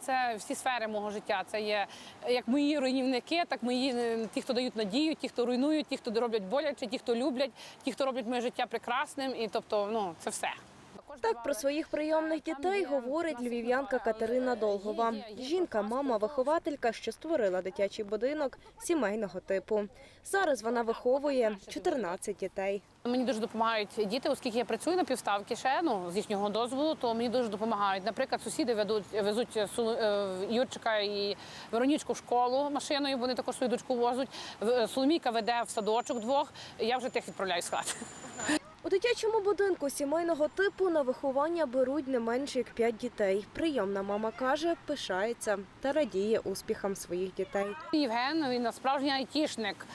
Це всі сфери мого життя. Це є як мої руйнівники, так мої е, ті, хто дають надію, ті, хто руйнують, ті, хто роблять боляче, ті, хто люблять, ті, хто роблять моє життя прекрасним. І тобто, ну це все. Так про своїх прийомних дітей говорить львів'янка Катерина Долгова. Жінка, мама, вихователька, що створила дитячий будинок сімейного типу. Зараз вона виховує 14 дітей. Мені дуже допомагають діти, оскільки я працюю на півставки ще ну з їхнього дозволу, то мені дуже допомагають. Наприклад, сусіди ведуть везуть Су- е, Юрчика і Веронічку в школу машиною. Вони також свою дочку возуть. Соломійка веде в садочок двох. Я вже тих відправляю з хати. У дитячому будинку сімейного типу на виховання беруть не менше як 5 дітей. Прийомна мама каже, пишається та радіє успіхам своїх дітей. Євген він справжній айтішник.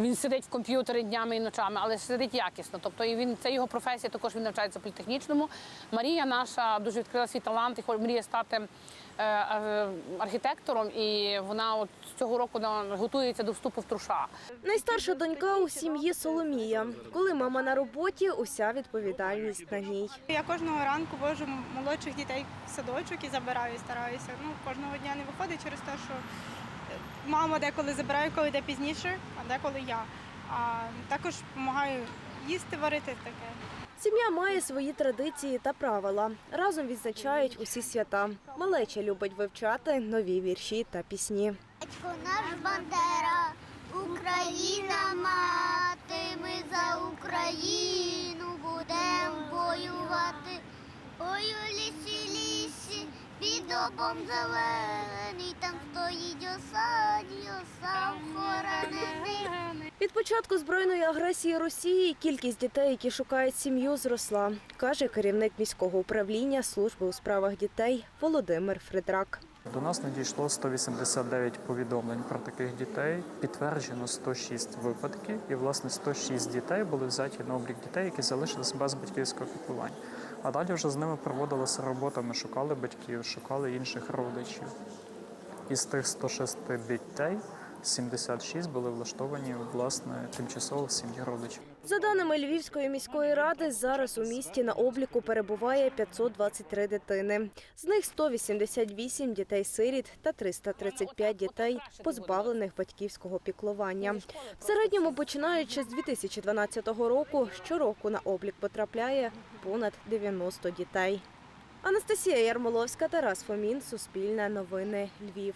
Він сидить в комп'ютері днями і ночами, але сидить якісно. Тобто і він це його професія. Також він навчається в політехнічному. Марія наша дуже відкрила свій талант і мріє стати е, е, архітектором. І вона от цього року готується до вступу в труша. Найстарша донька у сім'ї Соломія. Коли мама на роботі, уся відповідальність на ній. Я кожного ранку вожу молодших дітей в садочок і забираю, стараюся. Ну, кожного дня не виходить через те, що е, мама деколи забирає, коли йде пізніше, а деколи я. А також допомагаю їсти, варити таке. Сім'я має свої традиції та правила. Разом відзначають усі свята. Малеча любить вивчати нові вірші та пісні. Батько наш Бандера, Україна мати, ми за Україну під зелений, там стоїть осадій, осам хоронений. Від початку збройної агресії Росії кількість дітей, які шукають сім'ю, зросла, каже керівник міського управління служби у справах дітей Володимир Фредрак. До нас надійшло 189 повідомлень про таких дітей. Підтверджено 106 випадків, і власне 106 дітей були взяті на облік дітей, які залишились без батьківського піклування. А далі вже з ними проводилася робота. Ми шукали батьків, шукали інших родичів. Із тих 106 дітей 76 були влаштовані власне тимчасово в сім'ї родичів. За даними Львівської міської ради, зараз у місті на обліку перебуває 523 дитини. З них 188 дітей-сиріт та 335 дітей, позбавлених батьківського піклування. В середньому, починаючи з 2012 року, щороку на облік потрапляє понад 90 дітей. Анастасія Ярмоловська, Тарас Фомін, Суспільне новини, Львів.